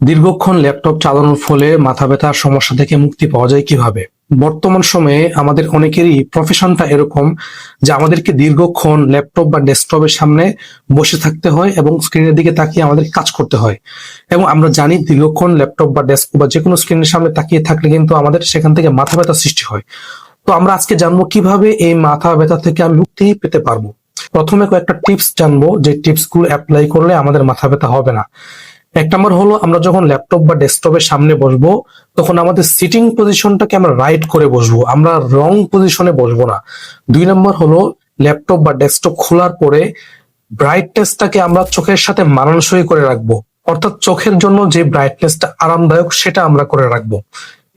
দীর্ঘক্ষণ ল্যাপটপ চালানোর ফলে মাথা ব্যথার সমস্যা থেকে মুক্তি পাওয়া যায় কীভাবে? বর্তমান সময়ে আমাদের অনেকেরই প্রফেশনটা এরকম যে আমাদেরকে দীর্ঘক্ষণ ল্যাপটপ বা ডেস্কটপের সামনে বসে থাকতে হয় এবং স্ক্রিনের দিকে তাকিয়ে আমাদের কাজ করতে হয়। এবং আমরা জানি দীর্ঘক্ষণ ল্যাপটপ বা ডেস্ক বা যে কোনো স্ক্রিনের সামনে তাকিয়ে থাকলে কিন্তু আমাদের সেখান থেকে মাথা ব্যথা সৃষ্টি হয়। তো আমরা আজকে জানব কীভাবে এই মাথা ব্যথা থেকে আমি মুক্তি পেতে পারব। প্রথমে কয়েকটা টিপস জানব যে টিপসগুলো অ্যাপ্লাই করলে আমাদের মাথা ব্যথা হবে না। এক নম্বর হলো, আমরা যখন ল্যাপটপ বা ডেস্কটপের সামনে বসবো, তখন আমাদের সিটিং পজিশনটাকে আমরা রাইট করে বসবো। আমরা রং পজিশনে বসবো না। দুই নম্বর হলো ল্যাপটপ বা ডেস্কটপ খোলার পরে ব্রাইটনেসটাকে আমরা চোখের সাথে মানানসই করে রাখব। অর্থাৎ চোখের জন্য যে ব্রাইটনেসটা আরামদায়ক, সেটা আমরা করে রাখব।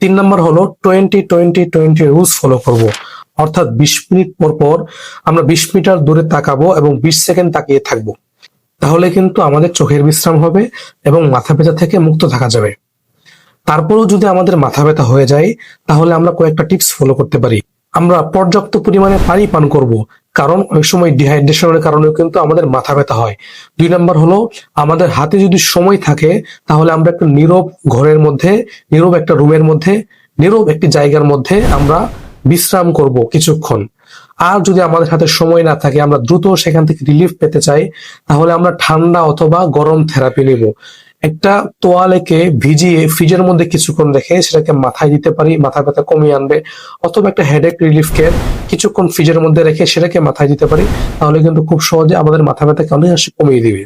তিন নম্বর হলো twenty twenty twenty rules follow করব। অর্থাৎ বিশ মিনিট পর পর আমরা বিশ মিটার দূরে তাকাবো এবং বিশ সেকেন্ড তাকিয়ে থাকব। তাহলে কিন্তু আমাদের চোখের বিশ্রাম হবে এবং মাথা ব্যথা থেকে মুক্ত থাকা যাবে। তারপরেও যদি আমাদের মাথা ব্যথা হয়ে যায়, তাহলে আমরা কয়েকটা টিপস ফলো করতে পারি। আমরা পর্যাপ্ত পরিমাণে পানি পান করব, কারণ অনেক সময় ডিহাইড্রেশনের কারণেও কিন্তু আমাদের মাথা ব্যথা হয়। দুই নাম্বার হলো, আমাদের হাতে যদি সময় থাকে, তাহলে আমরা একটা নীরব ঘরের মধ্যে, নীরব একটা রুমের মধ্যে, নীরব একটি জায়গার মধ্যে আমরা বিশ্রাম করব কিছুক্ষণ। আর যদি আমাদের হাতে সময় না থাকে, আমরা দ্রুত সেখান থেকে রিলিফ পেতে চাই, তাহলে আমরা ঠান্ডা অথবা গরম থেরাপি নেব। একটা তোয়ালেকে ভিজিয়ে ফ্রিজের মধ্যে কিছুক্ষণ রেখে সেটাকে মাথায় দিতে পারি, মাথা ব্যথা কমিয়ে আনবে, অথবা একটা হেডেক রিলিফ কে কিছুক্ষণ ফ্রিজের মধ্যে রেখে সেটাকে মাথায় দিতে পারি, তাহলে কিন্তু খুব সহজে আমাদের মাথা ব্যথাকে অনেকাংশে কমিয়ে দিবে।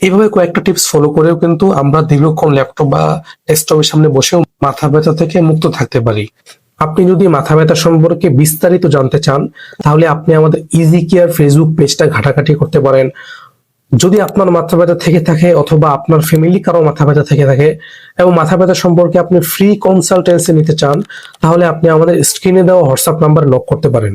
এইভাবে কয়েকটা টিপস ফলো করেও কিন্তু আমরা দীর্ঘক্ষণ ল্যাপটপ বা ডেস্কটপের সামনে বসেও মাথা ব্যথা থেকে মুক্ত থাকতে পারি। আপনি যদি মাথা ব্যথা সম্পর্কে বিস্তারিত জানতে চান, তাহলে আপনি আমাদের ইজি কেয়ার ফেসবুক পেজটা ঘাটাঘাটি করতে পারেন। যদি আপনার মাথা ব্যথা থেকে থাকে অথবা আপনার ফ্যামিলি কারও মাথা ব্যথা থেকে থাকে এবং মাথা ব্যথা সম্পর্কে আপনি ফ্রি কনসালটেন্সি নিতে চান, তাহলে আপনি আমাদের স্ক্রিনে দেওয়া হোয়াটসঅ্যাপ নাম্বার লক করতে পারেন।